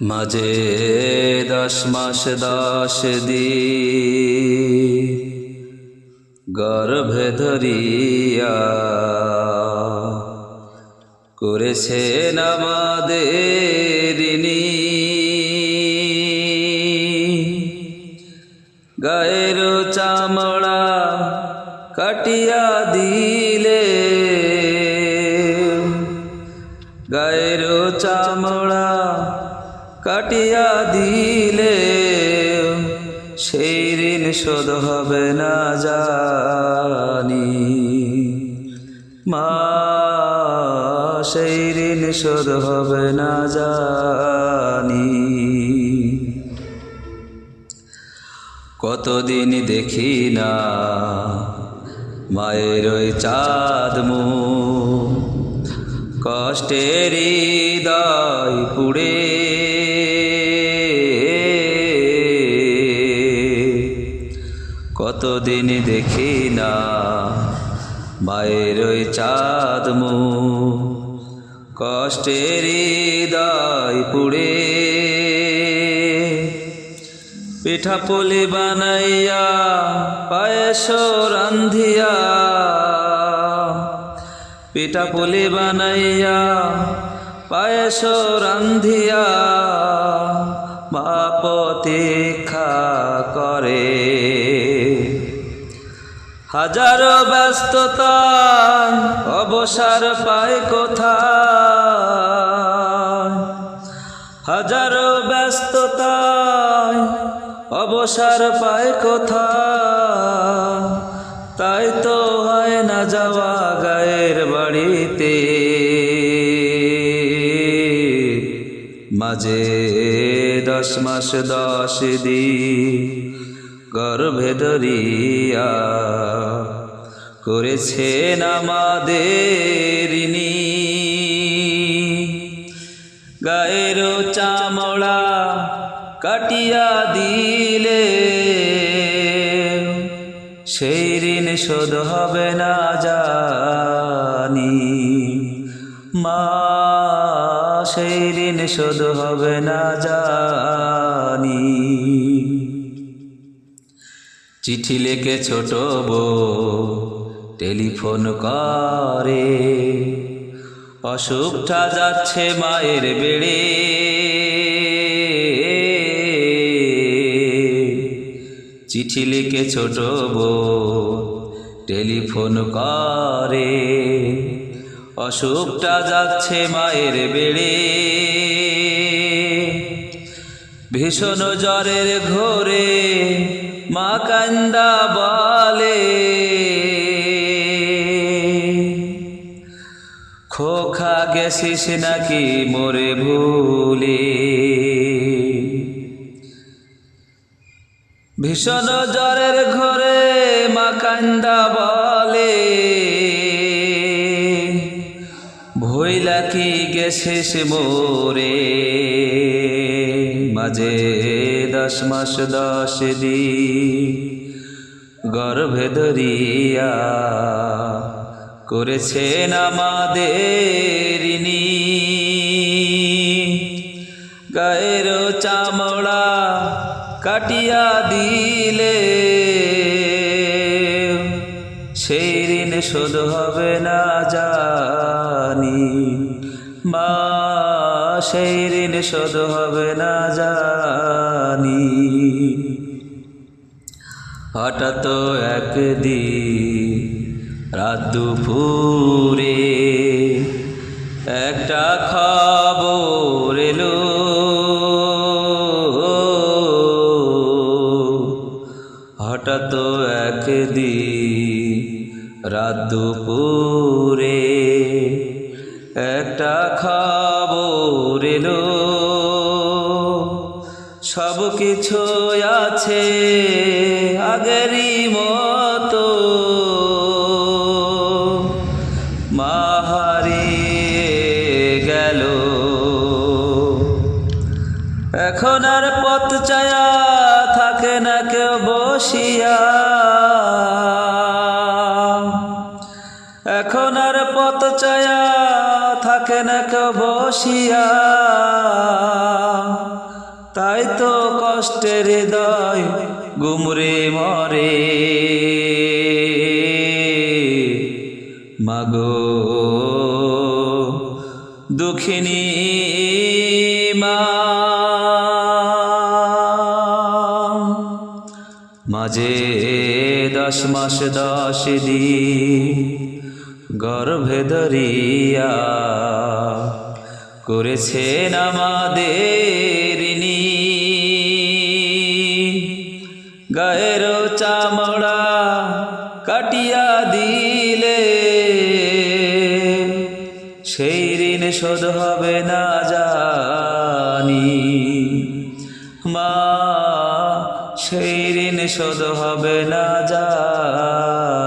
মাঝে দশ মাস দশ দিন গর্ভে ধরিয়া করেছেন আমাদের গায়ের চামড়া কাটিয়া দিলে। কাটিয়া দিলে সেই ঋণ শোধ হবে না জানি। মা, সেই ঋণ শোধ হবে না জানি। কতদিন দেখি না মায়ের ওই চাঁদ কষ্টের হৃদয় পুড়ে কতদিন দেখি না। মায়ের চাঁদ মুখ কষ্টের হৃদয় পুড়ে। পিঠা পুলি বানাইয়া, পায়েস রান্ধিয়া। পিঠা পুলি বানাইয়া, পায়েস রান্ধিয়া। মা প্রতীক্ষা করে। হাজারো ব্যস্ততা অবসর পায় কোথায়? হাজারো ব্যস্ততায় অবসর পায় কোথা তাই তো হয় না যাওয়া গায়ের বাড়িতে। মাঝে দশ মাস দশ দিন গর্ভে ধরিয়া করেছেন আমাদের। গায়ের চামড়া কাটিয়া দিলে সেই ঋণ শোধ হবে না জানি। মা, সেই ঋণ শোধ হবে না জানি চিঠি লেখে ছোট বউ টেলিফোন করে। অসুখটা যাচ্ছে মায়ের বেড়ে। চিঠি লিখে ছোট বউ টেলিফোন করে। অসুখটা যাচ্ছে মায়ের বেড়ে। ভীষণ জ্বরের ঘোরে মা কান্দা বলে। খোখা গেছিস নাকি মোরে ভুলে? ভীষণ জ্বরের ঘরে মা কান্দা বলে। ভইলা কি গেছিস মোরে? মাঝে দশ মাস, দশ দিন গর্ভে ধরিয়া করেছেন আমাদের। গায়ের চামড়া কাটিয়া দিলে সেই ঋণ শোধ হবে না জানি মা সেই ঋণ শোধ হবে না জানি। হঠাৎ একদিন রাত দুপুরে একটা খবর এলো। হঠাৎ একদিন রাত দুপুরে এলো সব কিছু আছে আগেরই মতো। মা হারিয়ে গেল। এখন আর পথ চায়া থাকে না কেউ বসিয়া। এখন আর পথ চায়া থাকে তাই তো কষ্টের হৃদয় গুমরে মরে। মাগো দুঃখিনী মাঝে দশ মাস দশ দিন গর্ভে ধরিয়া করেছেন আমাদের। গায়ের চামড়া কাটিয়া দিলে সেই ঋণ শোধ হবে না জানি মা, সেই ঋণ শোধ হবে না জানি